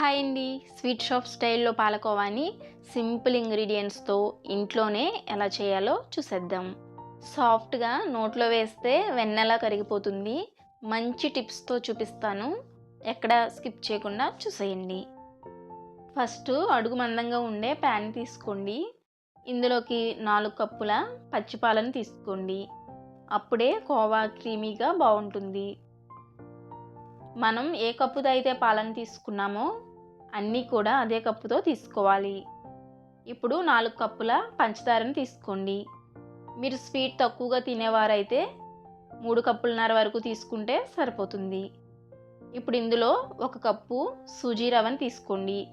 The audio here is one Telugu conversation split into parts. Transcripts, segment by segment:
హాయ్ అండి. స్వీట్ షాప్ స్టైల్లో పాలకోవాని సింపుల్ ఇంగ్రీడియంట్స్తో ఇంట్లోనే ఎలా చేయాలో చూసేద్దాం. సాఫ్ట్గా నోట్లో వేస్తే వెన్నెలా కరిగిపోతుంది మంచి టిప్స్తో చూపిస్తాను. ఎక్కడ స్కిప్ చేయకుండా చూసేయండి. ఫస్ట్ అడుగు మందంగా ఉండే ప్యాన్ తీసుకోండి. ఇందులోకి నాలుగు కప్పుల పచ్చిపాలను తీసుకోండి. అప్పుడే కోవా క్రీమీగా బాగుంటుంది మనం ఏ కప్పుతో అయితే పాలను తీసుకున్నామో అన్నీ కూడా అదే కప్పుతో తీసుకోవాలి. ఇప్పుడు నాలుగు కప్పుల పంచదారను తీసుకోండి. మీరు స్వీట్ తక్కువగా తినేవారైతే మూడు కప్పులన్నర వరకు తీసుకుంటే సరిపోతుంది. ఇప్పుడు ఇందులో ఒక కప్పు సూజీ రవ్వని తీసుకోండి.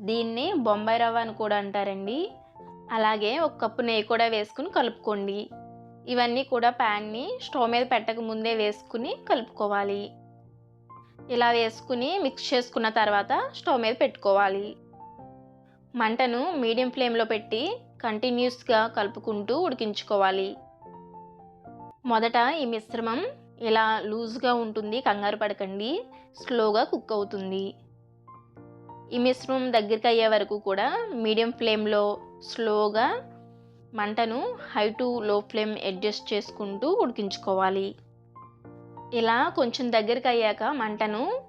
దీన్ని బొంబాయి రవ్వ అని కూడా అంటారండి. అలాగే ఒక కప్పు నెయ్యి కూడా వేసుకుని కలుపుకోండి. ఇవన్నీ కూడా ప్యాన్ని స్టవ్ మీద పెట్టక ముందే వేసుకుని కలుపుకోవాలి. ఇలా వేసుకుని మిక్స్ చేసుకున్న తర్వాత స్టవ్ మీద పెట్టుకోవాలి. మంటను మీడియం ఫ్లేమ్లో పెట్టి కంటిన్యూస్గా కలుపుకుంటూ ఉడికించుకోవాలి. మొదట ఈ మిశ్రమం ఇలా లూజ్గా ఉంటుంది కంగారు పడకండి స్లోగా కుక్ అవుతుంది. ఈ మిశ్రమం దగ్గరికి అయ్యే వరకు కూడా మీడియం ఫ్లేమ్లో స్లోగా మంటను high to low flame adjust చేసుకుంటూ ఉడికించుకోవాలి. ఇలా కొంచెం దగ్గరికి అయ్యాక మంటను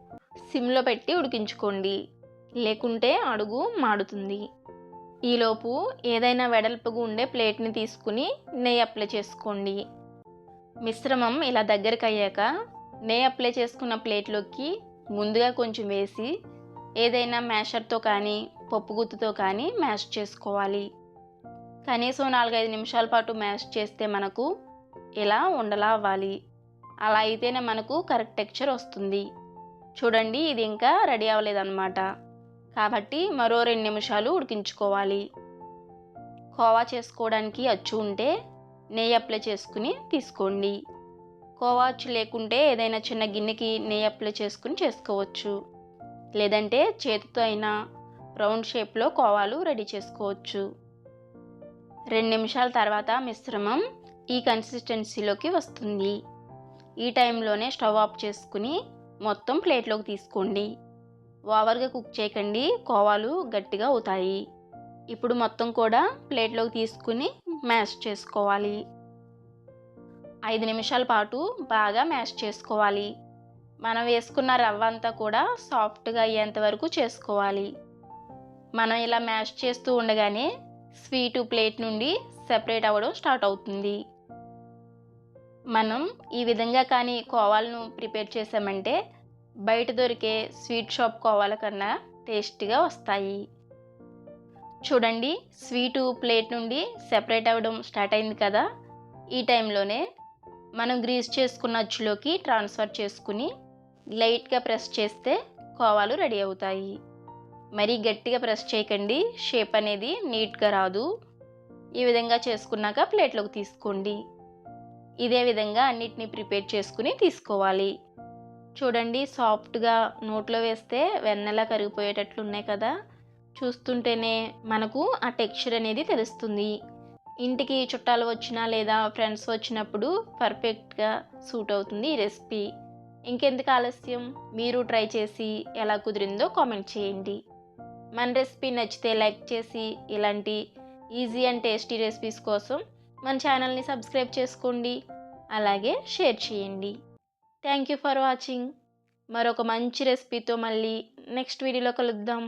సిమ్లో పెట్టి ఉడికించుకోండి. లేకుంటే అడుగు మాడుతుంది. ఈలోపు ఏదైనా వెడల్పుగా ఉండే ప్లేట్ని తీసుకుని నెయ్యి అప్లై చేసుకోండి. మిశ్రమం ఇలా దగ్గరికి అయ్యాక నెయ్యి అప్లై చేసుకున్న ప్లేట్లోకి ముందుగా కొంచెం వేసి ఏదైనా మ్యాషర్తో కానీ పప్పుగుత్తుతో కానీ మ్యాష్ చేసుకోవాలి. కనీసం నాలుగైదు నిమిషాల పాటు మ్యాష్ చేస్తే మనకు ఇలా ఉండలా అవ్వాలి. అలా అయితేనే మనకు కరెక్ట్ టెక్చర్ వస్తుంది. చూడండి ఇది ఇంకా రెడీ అవ్వలేదన్నమాట. కాబట్టి మరో రెండు నిమిషాలు ఉడికించుకోవాలి. కోవా చేసుకోవడానికి అచ్చు ఉంటే నెయ్యి అప్లై చేసుకుని తీసుకోండి. కోవా అచ్చు లేకుంటే ఏదైనా చిన్న గిన్నెకి నెయ్యి అప్లై చేసుకుని చేసుకోవచ్చు. లేదంటే చేతితో అయినా రౌండ్ షేప్లో కోవాలు రెడీ చేసుకోవచ్చు. రెండు నిమిషాల తర్వాత మిశ్రమం ఈ కన్సిస్టెన్సీలోకి వస్తుంది. ఈ టైంలోనే స్టవ్ ఆఫ్ చేసుకుని మొత్తం ప్లేట్లోకి తీసుకోండి. ఓవర్గా కుక్ చేయకండి కోవాలు గట్టిగా అవుతాయి. ఇప్పుడు మొత్తం కూడా ప్లేట్లోకి తీసుకుని మ్యాష్ చేసుకోవాలి. ఐదు నిమిషాల పాటు బాగా మ్యాష్ చేసుకోవాలి. మనం వేసుకున్న రవ్వ అంతా కూడా సాఫ్ట్గా అయ్యేంత వరకు చేసుకోవాలి. మనం ఇలా మ్యాష్ చేస్తూ ఉండగానే స్వీటు ప్లేట్ నుండి సెపరేట్ అవ్వడం స్టార్ట్ అవుతుంది. మనం ఈ విధంగా కానీ కోవాలను ప్రిపేర్ చేసామంటే బయట దొరికే స్వీట్ షాప్ కోవాల కన్నా టేస్ట్గా వస్తాయి. చూడండి స్వీటు ప్లేట్ నుండి సెపరేట్ అవ్వడం స్టార్ట్ అయింది కదా? ఈ టైంలోనే మనం గ్రీస్ చేసుకున్న అచ్చులోకి ట్రాన్స్ఫర్ చేసుకుని లైట్గా ప్రెస్ చేస్తే కోవాలు రెడీ అవుతాయి. మరీ గట్టిగా ప్రెస్ చేయకండి షేప్ అనేది నీట్గా రాదు. ఈ విధంగా చేసుకున్నాక ప్లేట్లోకి తీసుకోండి. ఇదే విధంగా అన్నిటిని ప్రిపేర్ చేసుకుని తీసుకోవాలి. చూడండి సాఫ్ట్గా నోట్లో వేస్తే వెన్నెలా కరిగిపోయేటట్లు ఉన్నాయి కదా. చూస్తుంటేనే మనకు ఆ టెక్స్చర్ అనేది తెలుస్తుంది. ఇంటికి చుట్టాలు వచ్చినా లేదా ఫ్రెండ్స్ వచ్చినప్పుడు పర్ఫెక్ట్గా సూట్ అవుతుంది ఈ రెసిపీ. ఇంకెందుకు ఆలస్యం? మీరు ట్రై చేసి ఎలా కుదిరిందో కామెంట్ చేయండి. మన రెసిపీ నచ్చితే లైక్ చేసి ఇలాంటి ఈజీ అండ్ టేస్టీ రెసిపీస్ కోసం మన ఛానల్ని సబ్స్క్రైబ్ చేసుకోండి. అలాగే షేర్ చేయండి. థ్యాంక్ యూ ఫర్ వాచింగ్ మరొక మంచి రెసిపీతో మళ్ళీ నెక్స్ట్ వీడియోలో కలుద్దాం.